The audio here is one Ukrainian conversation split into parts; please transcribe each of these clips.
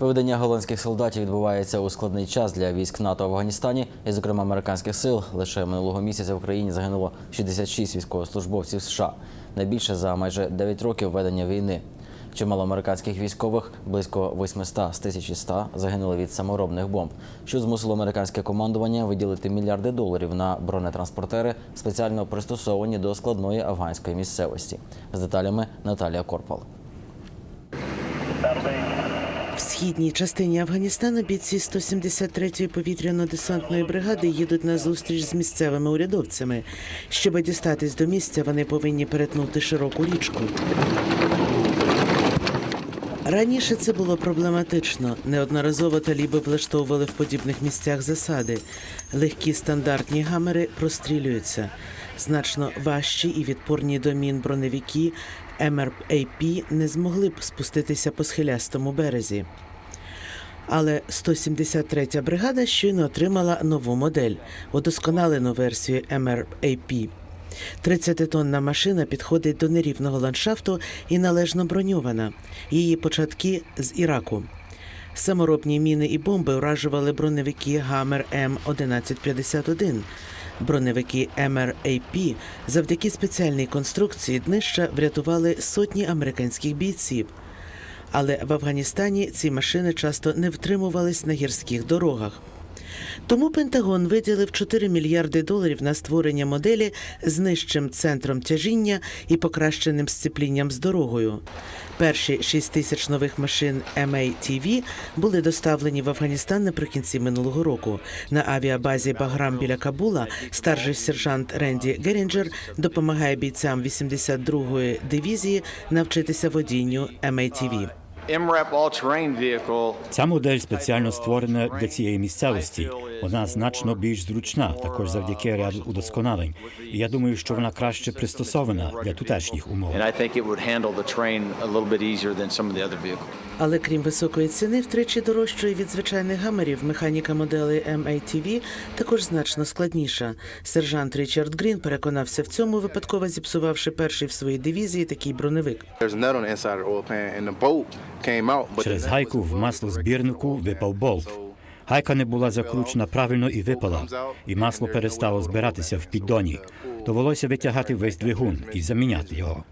Виведення голландських солдатів відбувається у складний час для військ НАТО в Афганістані, і, зокрема, американських сил. Лише минулого місяця в Україні загинуло 66 військовослужбовців США. Найбільше за майже 9 років ведення війни. Чимало американських військових, близько 800 з 1100, загинули від саморобних бомб, що змусило американське командування виділити мільярди доларів на бронетранспортери, спеціально пристосовані до складної афганської місцевості. З деталями Наталія Корпал. В східній частині Афганістану бійці 173-ї повітряно-десантної бригади їдуть на зустріч з місцевими урядовцями. Щоб дістатись до місця, вони повинні перетнути широку річку. Раніше це було проблематично. Неодноразово таліби влаштовували в подібних місцях засади. Легкі стандартні гамери прострілюються. Значно важчі і відпорні до мін броневики МРАП не змогли б спуститися по схилястому березі. Але 173-я бригада щойно отримала нову модель, удосконалену версію MRAP. 30-тонна машина підходить до нерівного ландшафту і належно броньована. Її початки з Іраку. Саморобні міни і бомби уражували броневики Гамер М1151. Броневики MRAP завдяки спеціальній конструкції днища врятували сотні американських бійців. Але в Афганістані ці машини часто не втримувались на гірських дорогах. Тому Пентагон виділив 4 мільярди доларів на створення моделі з нижчим центром тяжіння і покращеним сцеплінням з дорогою. Перші 6 тисяч нових машин MATV були доставлені в Афганістан наприкінці минулого року. На авіабазі Баграм біля Кабула старший сержант Ренді Герінджер допомагає бійцям 82-ї дивізії навчитися водінню MATV. Ця модель спеціально створена для цієї місцевості. Вона значно більш зручна, також завдяки ряду удосконалень. І я думаю, що вона краще пристосована для тутешніх умов. Але крім високої ціни, втричі дорожчої від звичайних гамерів, механіка моделей MATV також значно складніша. Сержант Річард Грін переконався в цьому, випадково зіпсувавши перший в своїй дивізії такий броневик. Через гайку в маслозбірнику випав болт. Гайка не була закручена правильно і випала, і масло перестало збиратися в піддоні. Довелося витягати весь двигун і заміняти його.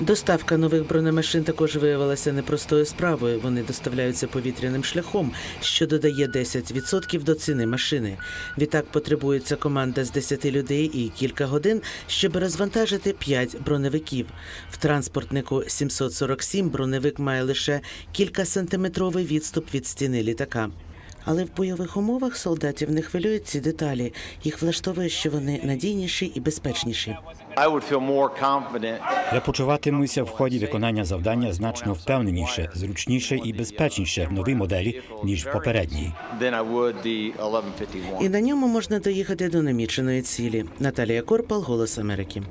Доставка нових бронемашин також виявилася непростою справою. Вони доставляються повітряним шляхом, що додає 10% до ціни машини. Відтак потребується команда з 10 людей і кілька годин, щоб розвантажити 5 броневиків. В транспортнику 747 броневик має лише кількасантиметровий відступ від стіни літака. Але в бойових умовах солдатів не хвилюють ці деталі. Їх влаштовує, що вони надійніші і безпечніші. Я почуватимуся в ході виконання завдання значно впевненіше, зручніше і безпечніше в новій моделі ніж в попередній. than I would the 1151. І на ньому можна доїхати до наміченої цілі. Наталія Корпал, Голос Америки.